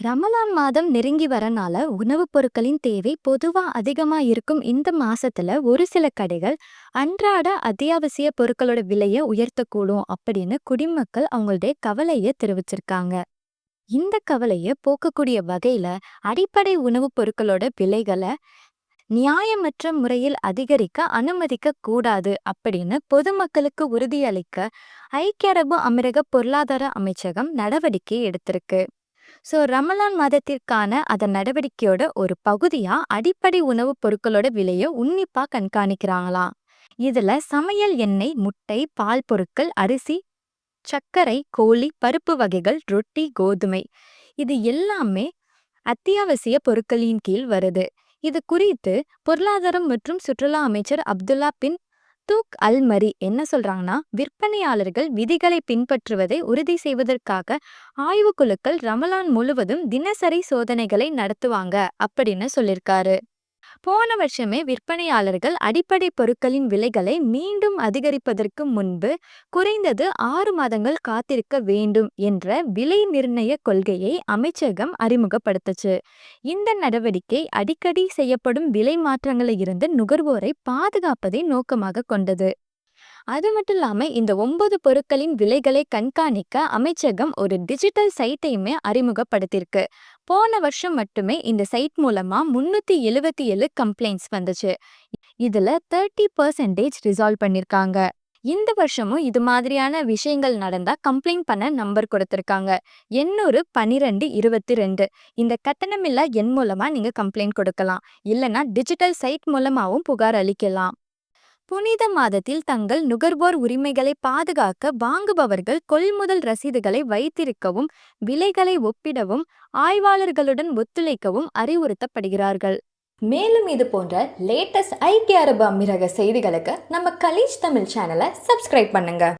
ரமலான் மாதம் நெருங்கி வரனால உணவுப் பொருட்களின் தேவை பொதுவா அதிகமா இருக்கும் இந்த மாசத்துல ஒரு சில கடைகள் அன்றாட அத்தியாவசிய பொருட்களோட விலைய உயர்த்தக்கூடும் அப்படின்னு குடிமக்கள் அவங்களுடைய கவலைய தெரிவிச்சிருக்காங்க. இந்த கவலைய போக்கக்கூடிய வகையில அடிப்படை உணவுப் பொருட்களோட விலைகளை நியாயமற்ற முறையில் அதிகரிக்க அனுமதிக்க கூடாது அப்படின்னு பொதுமக்களுக்கு உறுதியளிக்க ஐக்கிய அரபு அமீரக பொருளாதார அமைச்சகம் நடவடிக்கை எடுத்திருக்கு. ஸோ ரமலான் மாதத்திற்கான அதன் நடவடிக்கையோட ஒரு பகுதியா அடிப்படை உணவுப் பொருட்களோட விலையை உன்னிப்பா கண்காணிக்கிறாங்களாம் இதுல சமையல் எண்ணெய் முட்டை பால் பொருட்கள் அரிசி சர்க்கரை கோழி பருப்பு வகைகள் ரொட்டி கோதுமை இது எல்லாமே அத்தியாவசிய பொருட்களின் கீழ் வருது. இது குறித்து பொருளாதாரம் மற்றும் சுற்றுலா அமைச்சர் அப்துல்லா பின் தூக் அல் மரி என்ன சொல்றாங்கன்னா விற்பனையாளர்கள் விதிகளை பின்பற்றுவதை உறுதி செய்வதற்காக ஆய்வுக்குழுக்கள் ரமலான் முழுவதும் தினசரி சோதனைகளை நடத்துவாங்க அப்படின்னு சொல்லியிருக்காரு போன வருஷமே விற்பனையாளர்கள் அடிப்படை பொருட்களின் விலைகளை மீண்டும் அதிகரிப்பதற்கு முன்பு குறைந்தது ஆறு மாதங்கள் காத்திருக்க வேண்டும் என்ற விலை நிர்ணய கொள்கையை அமைச்சகம் அறிமுகப்படுத்துச்சு. இந்த நடவடிக்கை அடிக்கடி செய்யப்படும் விலை மாற்றங்களில் இருந்து நுகர்வோரை பாதுகாப்பதை நோக்கமாக கொண்டது. அது மட்டும் இல்லாம இந்த ஒன்பது பொருட்களின் விலைகளை கண்காணிக்க அமைச்சகம் ஒரு டிஜிட்டல் சைட்டையுமே அறிமுகப்படுத்தியிருக்கு. போன வருஷம் மட்டுமே இந்த சைட் மூலமா முன்னூத்தி எழுவத்தி ஏழு கம்ப்ளைண்ட்ஸ் வந்துச்சு. இதுல தேர்ட்டி பர்சன்டேஜ் ரிசால்வ் பண்ணிருக்காங்க. இந்த வருஷமும் இது மாதிரியான விஷயங்கள் நடந்தா கம்ப்ளைண்ட் பண்ண நம்பர் கொடுத்திருக்காங்க. எண்ணூறு பனிரெண்டு இருபத்தி ரெண்டு. இந்த கட்டணமில்லா எண் மூலமா நீங்க கம்ப்ளைண்ட் கொடுக்கலாம். இல்லைன்னா டிஜிட்டல் சைட் மூலமாவும் புகார் அளிக்கலாம். புனித மாதத்தில் தங்கள் நுகர்வோர் உரிமைகளை பாதுகாக்க வாங்குபவர்கள் கொள்முதல் ரசீதுகளை வைத்திருக்கவும் விலைகளை ஒப்பிடவும் ஆய்வாளர்களுடன் ஒத்துழைக்கவும் அறிவுறுத்தப்படுகிறார்கள். மேலும் இது போன்ற லேட்டஸ்ட் ஐக்கிய அரபு அமீரக செய்திகளுக்கு நம்ம கலீஜ் தமிழ் சேனலை சப்ஸ்கிரைப் பண்ணுங்க.